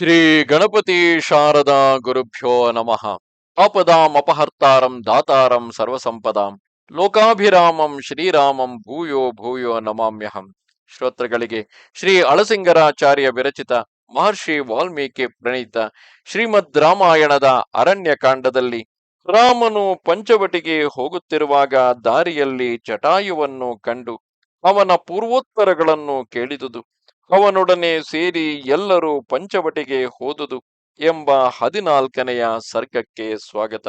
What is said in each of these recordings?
ಶ್ರೀ ಗಣಪತಿ ಶಾರದಾ ಗುರುಭ್ಯೋ ನಮಃ. ಆಪದಾಂ ಅಪಹರ್ತಾರಂ ದಾತಾರಂ ಸರ್ವಸಂಪದಾಂ. ಲೋಕಾಭಿರಾಮಂ ಶ್ರೀರಾಮಂ ಭೂಯೋ ಭೂಯೋ ನಮಾಮ್ಯಹಂ. ಶ್ರೋತೃಗಳಿಗೆ ಶ್ರೀ ಅಳಸಿಂಗರಾಚಾರ್ಯ ವಿರಚಿತ ಮಹರ್ಷಿ ವಾಲ್ಮೀಕಿ ಪ್ರಣೀತ ಶ್ರೀಮದ್ ರಾಮಾಯಣದ ಅರಣ್ಯಕಾಂಡದಲ್ಲಿ ರಾಮನು ಪಂಚವಟಿಗೆ ಹೋಗುತ್ತಿರುವಾಗ ದಾರಿಯಲ್ಲಿ ಜಟಾಯುವನ್ನು ಕಂಡು ಅವನ ಪೂರ್ವೋತ್ತರಗಳನ್ನು ಕೇಳಿದುದು. ಅವನೊಡನೆ ಸೇರಿ ಎಲ್ಲರೂ ಪಂಚವಟಿಗೆ ಹೋದುದು ಎಂಬ ಹದಿನಾಲ್ಕನೆಯ ಸರ್ಗಕ್ಕೆ ಸ್ವಾಗತ.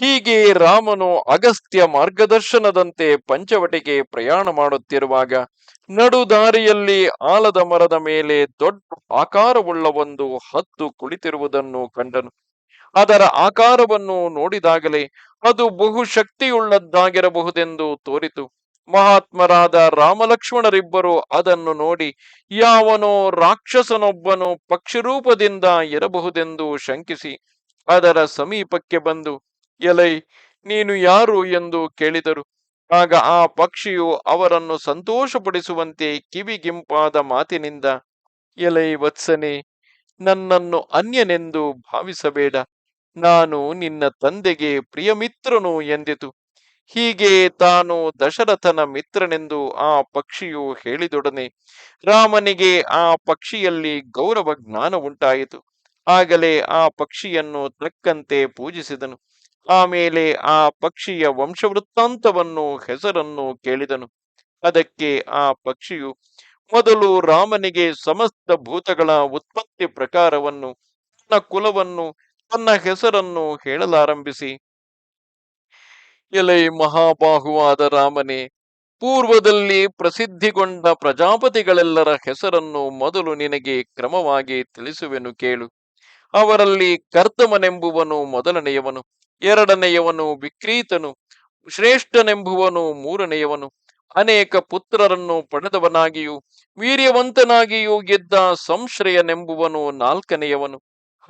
ಹೀಗೆ ರಾಮನು ಅಗಸ್ತ್ಯ ಮಾರ್ಗದರ್ಶನದಂತೆ ಪಂಚವಟಿಗೆ ಪ್ರಯಾಣ ಮಾಡುತ್ತಿರುವಾಗ ನಡು ದಾರಿಯಲ್ಲಿ ಆಲದ ಮರದ ಮೇಲೆ ದೊಡ್ಡ ಆಕಾರವುಳ್ಳ ಒಂದು ಹತ್ತು ಕುಳಿತಿರುವುದನ್ನು ಕಂಡನು. ಅದರ ಆಕಾರವನ್ನು ನೋಡಿದಾಗಲೇ ಅದು ಬಹುಶಕ್ತಿಯುಳ್ಳದ್ದಾಗಿರಬಹುದೆಂದು ತೋರಿತು. ಮಹಾತ್ಮರಾದ ರಾಮಲಕ್ಷ್ಮಣರಿಬ್ಬರು ಅದನ್ನು ನೋಡಿ, ಯಾವನೋ ರಾಕ್ಷಸನೊಬ್ಬನು ಪಕ್ಷಿರೂಪದಿಂದ ಇರಬಹುದೆಂದು ಶಂಕಿಸಿ ಅದರ ಸಮೀಪಕ್ಕೆ ಬಂದು, ಎಲೈ, ನೀನು ಯಾರು ಎಂದು ಕೇಳಿದರು. ಆಗ ಆ ಪಕ್ಷಿಯು ಅವರನ್ನು ಸಂತೋಷಪಡಿಸುವಂತೆ ಕಿವಿಗಿಂಪಾದ ಮಾತಿನಿಂದ, ಎಲೈ ವತ್ಸನೆ, ನನ್ನನ್ನು ಅನ್ಯನೆಂದು ಭಾವಿಸಬೇಡ. ನಾನು ನಿನ್ನ ತಂದೆಗೆ ಪ್ರಿಯಮಿತ್ರನು ಎಂದಿತು. ಹೀಗೆ ತಾನು ದಶರಥನ ಮಿತ್ರನೆಂದು ಆ ಪಕ್ಷಿಯು ಹೇಳಿದೊಡನೆ ರಾಮನಿಗೆ ಆ ಪಕ್ಷಿಯಲ್ಲಿ ಗೌರವ ಜ್ಞಾನ ಉಂಟಾಯಿತು. ಆಗಲೇ ಆ ಪಕ್ಷಿಯನ್ನು ತಕ್ಕಂತೆ ಪೂಜಿಸಿದನು. ಆಮೇಲೆ ಆ ಪಕ್ಷಿಯ ವಂಶವೃತ್ತಾಂತವನ್ನು ಹೆಸರನ್ನು ಕೇಳಿದನು. ಅದಕ್ಕೆ ಆ ಪಕ್ಷಿಯು ಮೊದಲು ರಾಮನಿಗೆ ಸಮಸ್ತ ಭೂತಗಳ ಉತ್ಪತ್ತಿ ಪ್ರಕಾರವನ್ನು, ತನ್ನ ಕುಲವನ್ನು, ತನ್ನ ಹೆಸರನ್ನು ಹೇಳಲಾರಂಭಿಸಿ ಎಲೈ ಮಹಾಬಾಹುವಾದ ರಾಮನೇ, ಪೂರ್ವದಲ್ಲಿ ಪ್ರಸಿದ್ಧಿಗೊಂಡ ಪ್ರಜಾಪತಿಗಳೆಲ್ಲರ ಹೆಸರನ್ನು ಮೊದಲು ನಿನಗೆ ಕ್ರಮವಾಗಿ ತಿಳಿಸುವೆನು ಕೇಳು. ಅವರಲ್ಲಿ ಕರ್ತಮನೆಂಬುವನು ಮೊದಲನೆಯವನು, ಎರಡನೆಯವನು ವಿಕ್ರೀತನು, ಶ್ರೇಷ್ಠನೆಂಬುವನು ಮೂರನೆಯವನು. ಅನೇಕ ಪುತ್ರರನ್ನು ಪಡೆದವನಾಗಿಯೂ, ವೀರ್ಯವಂತನಾಗಿಯೂ ಗೆದ್ದ ಸಂಶ್ರಯನೆಂಬುವನು ನಾಲ್ಕನೆಯವನು.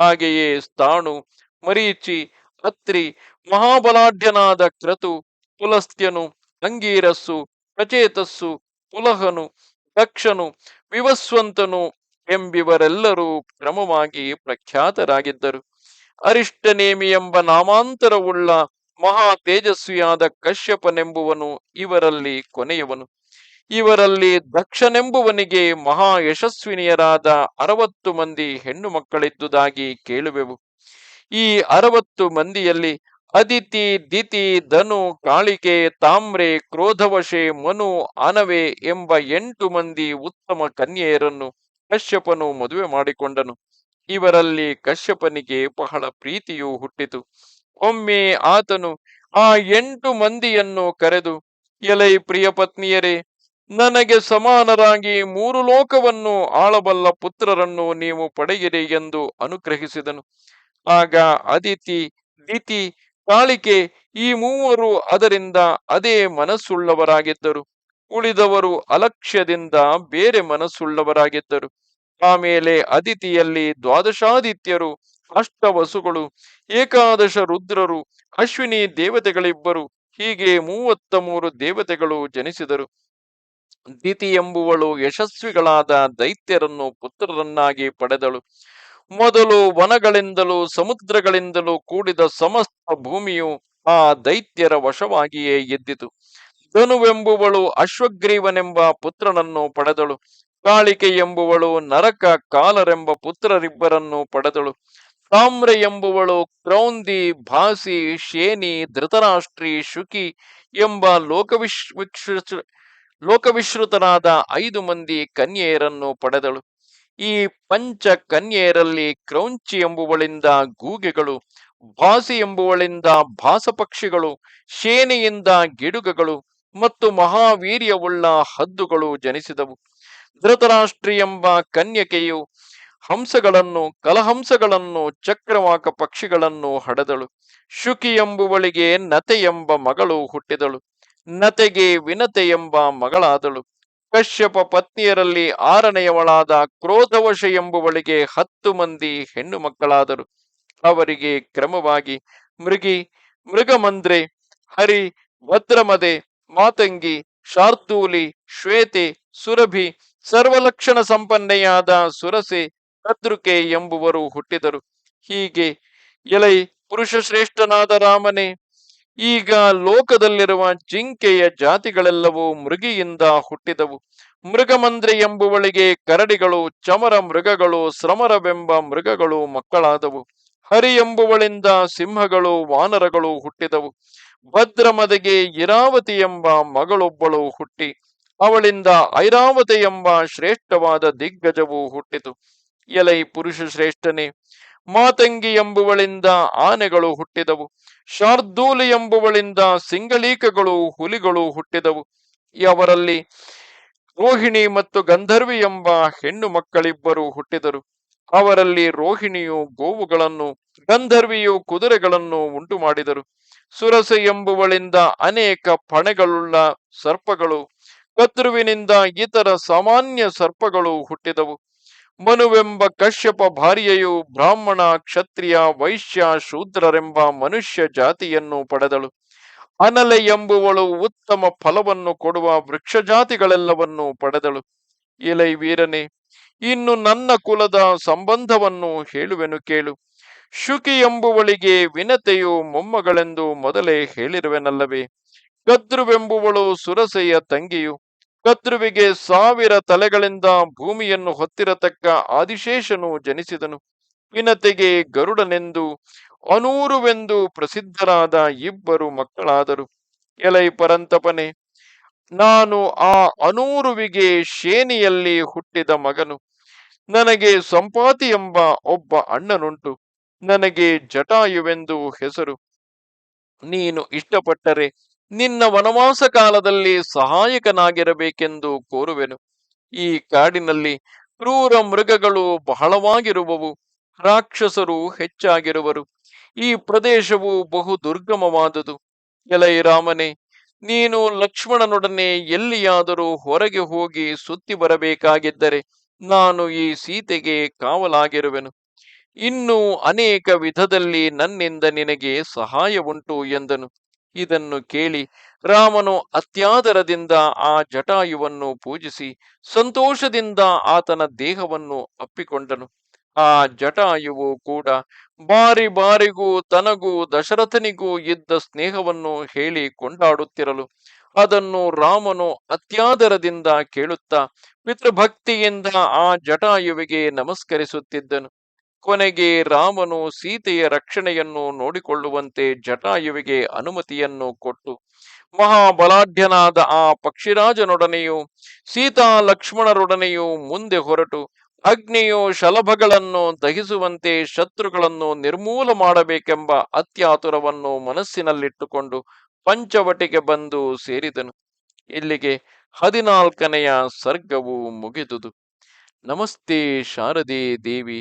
ಹಾಗೆಯೇ ಸ್ಥಾಣು, ಮರೀಚಿ, ಅತ್ರಿ ಮಹಾಬಲಾಢ್ಯನಾದ ಕ್ರತು ಪುಲಸ್ತ್ಯನು ಅಂಗೀರಸ್ಸು ಪ್ರಚೇತಸ್ಸು, ಪುಲಹನು, ದಕ್ಷನು, ವಿವಸ್ವಂತನು ಎಂಬಿವರೆಲ್ಲರೂ ಕ್ರಮವಾಗಿ ಪ್ರಖ್ಯಾತರಾಗಿದ್ದರು. ಅರಿಷ್ಟನೇಮಿ ಎಂಬ ನಾಮಾಂತರವುಳ್ಳ ಮಹಾ ತೇಜಸ್ವಿಯಾದ ಕಶ್ಯಪನೆಂಬುವನು ಇವರಲ್ಲಿ ಕೊನೆಯವನು. ಇವರಲ್ಲಿ ದಕ್ಷನೆಂಬುವನಿಗೆ ಮಹಾ ಯಶಸ್ವಿನಿಯರಾದ ಅರವತ್ತು ಮಂದಿ ಹೆಣ್ಣು ಮಕ್ಕಳಿದ್ದುದಾಗಿ ಕೇಳುವೆವು. ಈ ಅರವತ್ತು ಮಂದಿಯಲ್ಲಿ ಅದಿತಿ ದಿತಿ ಧನು ಕಾಳಿಕೆ ತಾಮ್ರೆ ಕ್ರೋಧವಶೆ ಮನು ಆನವೆ ಎಂಬ ಎಂಟು ಮಂದಿ ಉತ್ತಮ ಕನ್ಯೆಯರನ್ನು ಕಶ್ಯಪನು ಮದುವೆ ಮಾಡಿಕೊಂಡನು. ಇವರಲ್ಲಿ ಕಶ್ಯಪನಿಗೆ ಬಹಳ ಪ್ರೀತಿಯು ಹುಟ್ಟಿತು. ಒಮ್ಮೆ ಆತನು ಆ ಎಂಟು ಮಂದಿಯನ್ನು ಕರೆದು, ಎಲೈ ಪ್ರಿಯ ಪತ್ನಿಯರೇ, ನನಗೆ ಸಮಾನರಾಗಿ ಮೂರು ಲೋಕವನ್ನು ಆಳಬಲ್ಲ ಪುತ್ರರನ್ನು ನೀವು ಪಡೆಯಿರಿ ಎಂದು ಅನುಗ್ರಹಿಸಿದನು. ಆಗ ಅದಿತಿ ದಿತಿ ಕಾಳಿಕೆ ಈ ಮೂವರು ಅದರಿಂದ ಅದೇ ಮನಸ್ಸುಳ್ಳವರಾಗಿದ್ದರು. ಉಳಿದವರು ಅಲಕ್ಷ್ಯದಿಂದ ಬೇರೆ ಮನಸ್ಸುಳ್ಳವರಾಗಿದ್ದರು. ಆಮೇಲೆ ಅದಿತಿಯಲ್ಲಿ ದ್ವಾದಶಾದಿತ್ಯರು, ಅಷ್ಟವಸುಗಳು, ಏಕಾದಶ ರುದ್ರರು, ಅಶ್ವಿನಿ ದೇವತೆಗಳಿಬ್ಬರು, ಹೀಗೆ ಮೂವತ್ತ ಮೂರು ದೇವತೆಗಳು ಜನಿಸಿದರು. ದಿತಿ ಎಂಬುವಳು ಯಶಸ್ವಿಗಳಾದ ದೈತ್ಯರನ್ನು ಪುತ್ರರನ್ನಾಗಿ ಪಡೆದಳು. ಮೊದಲು ವನಗಳಿಂದಲೂ ಸಮುದ್ರಗಳಿಂದಲೂ ಕೂಡಿದ ಸಮಸ್ತ ಭೂಮಿಯು ಆ ದೈತ್ಯರ ವಶವಾಗಿಯೇ ಎದ್ದಿತು. ಧನುವೆಂಬುವಳು ಅಶ್ವಗ್ರೀವನೆಂಬ ಪುತ್ರನನ್ನು ಪಡೆದಳು. ಕಾಳಿಕೆ ಎಂಬುವಳು ನರಕ ಕಾಲರೆಂಬ ಪುತ್ರರಿಬ್ಬರನ್ನು ಪಡೆದಳು. ತಾಮ್ರ ಎಂಬುವಳು ಕ್ರೌಂದಿ, ಭಾಸಿ, ಶೇನಿ, ಧೃತರಾಷ್ಟ್ರಿ, ಶುಕಿ ಎಂಬ ಲೋಕವಿಶ್ ಲೋಕವಿಶ್ರುತನಾದ ಐದು ಮಂದಿ ಕನ್ಯೆಯರನ್ನು ಪಡೆದಳು. ಈ ಪಂಚ ಕನ್ಯೆಯರಲ್ಲಿ ಕ್ರೌಂಚಿ ಎಂಬುವಳಿಂದ ಗೂಗೆಗಳು ಭಾಸಿ ಎಂಬುವಳಿಂದ ಭಾಸಪಕ್ಷಿಗಳು, ಶೇನೆಯಿಂದ ಗಿಡುಗಗಳು ಮತ್ತು ಮಹಾವೀರ್ಯವುಳ್ಳ ಹದ್ದುಗಳು ಜನಿಸಿದವು. ಧೃತರಾಷ್ಟ್ರಿ ಎಂಬ ಕನ್ಯಕೆಯು ಹಂಸಗಳನ್ನು, ಕಲಹಂಸಗಳನ್ನು, ಚಕ್ರವಾಕ ಪಕ್ಷಿಗಳನ್ನು ಹಡೆದಳು. ಶುಕಿ ಎಂಬುವಳಿಗೆ ನತೆ ಎಂಬ ಮಗಳು ಹುಟ್ಟಿದಳು. ನತೆಗೆ ವಿನತೆ ಎಂಬ ಮಗಳಾದಳು. ಕಶ್ಯಪ ಪತ್ನಿಯರಲ್ಲಿ ಆರನೆಯವಳಾದ ಕ್ರೋಧವಶ ಎಂಬುವಳಿಗೆ ಹತ್ತು ಮಂದಿ ಹೆಣ್ಣು ಮಕ್ಕಳಾದರು. ಅವರಿಗೆ ಕ್ರಮವಾಗಿ, ಮೃಗಿ, ಮೃಗಮಂದ್ರೆ, ಹರಿ, ಭದ್ರಮದೆ, ಮಾತಂಗಿ, ಶಾರ್ತೂಲಿ, ಶ್ವೇತೆ, ಸುರಭಿ, ಸರ್ವಲಕ್ಷಣ ಸಂಪನ್ನೆಯಾದ ಸುರಸೆ, ಕದ್ರುಕೆ ಎಂಬುವರು ಹುಟ್ಟಿದರು. ಹೀಗೆ ಎಲೈ ಪುರುಷ ಶ್ರೇಷ್ಠನಾದ ರಾಮನೇ ಈಗ ಲೋಕದಲ್ಲಿರುವ ಜಿಂಕೆಯ ಜಾತಿಗಳೆಲ್ಲವೂ ಮೃಗಿಯಿಂದ ಹುಟ್ಟಿದವು. ಮೃಗಮಂದ್ರೆ ಎಂಬುವಳಿಗೆ ಕರಡಿಗಳು, ಚಮರ ಮೃಗಗಳು, ಶ್ರಮರವೆಂಬ ಮೃಗಗಳು ಮಕ್ಕಳಾದವು. ಹರಿ ಎಂಬುವಳಿಂದ ಸಿಂಹಗಳು, ವಾನರಗಳು ಹುಟ್ಟಿದವು. ಭದ್ರಮದಗೆ ಇರಾವತಿ ಎಂಬ ಮಗಳೊಬ್ಬಳು ಹುಟ್ಟಿ. ಅವಳಿಂದ ಐರಾವತಿ ಎಂಬ ಶ್ರೇಷ್ಠವಾದ ದಿಗ್ಗಜವು ಹುಟ್ಟಿತು. ಎಲೈ ಪುರುಷ ಶ್ರೇಷ್ಠನೇ. ಮಾತಂಗಿ ಎಂಬುವಳಿಂದ ಆನೆಗಳು ಹುಟ್ಟಿದವು. ಶಾರ್ದೂಲಿ ಎಂಬುವಳಿಂದ ಸಿಂಗಳೀಕಗಳು ಹುಲಿಗಳು ಹುಟ್ಟಿದವು. ಅವರಲ್ಲಿ ರೋಹಿಣಿ ಮತ್ತು ಗಂಧರ್ವಿ ಎಂಬ ಹೆಣ್ಣು ಮಕ್ಕಳಿಬ್ಬರು ಹುಟ್ಟಿದರು. ಅವರಲ್ಲಿ ರೋಹಿಣಿಯು ಗೋವುಗಳನ್ನು, ಗಂಧರ್ವಿಯು ಕುದುರೆಗಳನ್ನು ಉಂಟು ಮಾಡಿದರು ಸುರಸೆ ಎಂಬುವಳಿಂದ ಅನೇಕ ಪಣೆಗಳುಳ್ಳ ಸರ್ಪಗಳು ಕತ್ರುವಿನಿಂದ ಇತರ ಸಾಮಾನ್ಯ ಸರ್ಪಗಳು ಹುಟ್ಟಿದವು. ಮನುವೆಂಬ ಕಶ್ಯಪ ಭಾರ್ಯೆಯು ಬ್ರಾಹ್ಮಣ, ಕ್ಷತ್ರಿಯ, ವೈಶ್ಯ, ಶೂದ್ರರೆಂಬ ಮನುಷ್ಯ ಜಾತಿಯನ್ನು ಪಡೆದಳು. ಅನಲೆ ಎಂಬುವಳು ಉತ್ತಮ ಫಲವನ್ನು ಕೊಡುವ ವೃಕ್ಷ ಜಾತಿಗಳೆಲ್ಲವನ್ನು ಪಡೆದಳು. ಇಲೈ ವೀರನೆ, ಇನ್ನು ನನ್ನ ಕುಲದ ಸಂಬಂಧವನ್ನು ಹೇಳುವೆನು ಕೇಳು. ಶುಕಿ ಎಂಬುವಳಿಗೆ ವಿನತೆಯು ಮೊಮ್ಮಗಳೆಂದು ಮೊದಲೇ ಹೇಳಿರುವೆನಲ್ಲವೇ. ಗದ್ರುವೆಂಬುವಳು ಸುರಸೆಯ ತಂಗಿಯು ಕದ್ರುವಿಗೆ ಸಾವಿರ ತಲೆಗಳಿಂದ ಭೂಮಿಯನ್ನು ಹೊತ್ತಿರತಕ್ಕ ಆದಿಶೇಷನು ಜನಿಸಿದನು. ಪಿನತೆಗೆ ಗರುಡನೆಂದು, ಅನೂರುವೆಂದು ಪ್ರಸಿದ್ಧರಾದ ಇಬ್ಬರು ಮಕ್ಕಳಾದರು. ಎಲೈ ಪರಂತಪನೆ, ನಾನು ಆ ಅನೂರುವಿಗೆ ಶೇನಿಯಲ್ಲಿ ಹುಟ್ಟಿದ ಮಗನು. ನನಗೆ ಸಂಪಾತಿ ಎಂಬ ಒಬ್ಬ ಅಣ್ಣನುಂಟು. ನನಗೆ ಜಟಾಯುವೆಂದು ಹೆಸರು. ನೀನು ಇಷ್ಟಪಟ್ಟರೆ ನಿನ್ನ ವನವಾಸ ಕಾಲದಲ್ಲಿ ಸಹಾಯಕನಾಗಿರಬೇಕೆಂದು ಕೋರುವೆನು. ಈ ಕಾಡಿನಲ್ಲಿ ಕ್ರೂರ ಮೃಗಗಳು ಬಹಳವಾಗಿರುವವು, ರಾಕ್ಷಸರು ಹೆಚ್ಚಾಗಿರುವರು. ಈ ಪ್ರದೇಶವು ಬಹು ದುರ್ಗಮವಾದುದು. ಎಲೈ ರಾಮನೇ ನೀನು ಲಕ್ಷ್ಮಣನೊಡನೆ ಎಲ್ಲಿಯಾದರೂ ಹೊರಗೆ ಹೋಗಿ ಸುತ್ತಿ ಬರಬೇಕಾಗಿದ್ದರೆ ನಾನು ಈ ಸೀತೆಗೆ ಕಾವಲಾಗಿರುವೆನು. ಇನ್ನೂ ಅನೇಕ ವಿಧದಲ್ಲಿ ನನ್ನಿಂದ ನಿನಗೆ ಸಹಾಯ ಉಂಟು ಎಂದನು. ಇದನ್ನು ಕೇಳಿ ರಾಮನು ಅತ್ಯಾದರದಿಂದ ಆ ಜಟಾಯುವನ್ನು ಪೂಜಿಸಿ ಸಂತೋಷದಿಂದ ಆತನ ದೇಹವನ್ನು ಅಪ್ಪಿಕೊಂಡನು. ಆ ಜಟಾಯುವು ಕೂಡ ಬಾರಿ ಬಾರಿಗೂ ತನಗೂ ದಶರಥನಿಗೂ ಇದ್ದ ಸ್ನೇಹವನ್ನು ಹೇಳಿ ಕೊಂಡಾಡುತ್ತಿರಲು ಅದನ್ನು ರಾಮನು ಅತ್ಯಾದರದಿಂದ ಕೇಳುತ್ತಾ ಪಿತೃಭಕ್ತಿಯಿಂದ ಆ ಜಟಾಯುವಿಗೆ ನಮಸ್ಕರಿಸುತ್ತಿದ್ದನು. ಕೊನೆಗೆ ರಾಮನು ಸೀತೆಯ ರಕ್ಷಣೆಯನ್ನು ನೋಡಿಕೊಳ್ಳುವಂತೆ ಜಟಾಯುವಿಗೆ ಅನುಮತಿಯನ್ನು ಕೊಟ್ಟು, ಮಹಾಬಲಾಢ್ಯನಾದ ಆ ಪಕ್ಷಿರಾಜನೊಡನೆಯೂ, ಸೀತಾ ಲಕ್ಷ್ಮಣರೊಡನೆಯೂ ಮುಂದೆ ಹೊರಟು, ಅಗ್ನಿಯು ಶಲಭಗಳನ್ನು ದಹಿಸುವಂತೆ ಶತ್ರುಗಳನ್ನು ನಿರ್ಮೂಲ ಮಾಡಬೇಕೆಂಬ ಅತ್ಯಾತುರವನ್ನು ಮನಸ್ಸಿನಲ್ಲಿಟ್ಟುಕೊಂಡು ಪಂಚವಟಿಗೆ ಬಂದು ಸೇರಿದನು. ಇಲ್ಲಿಗೆ ಹದಿನಾಲ್ಕನೆಯ ಸರ್ಗವು ಮುಗಿದುದು. ನಮಸ್ತೆ ಶಾರದೆ ದೇವಿ.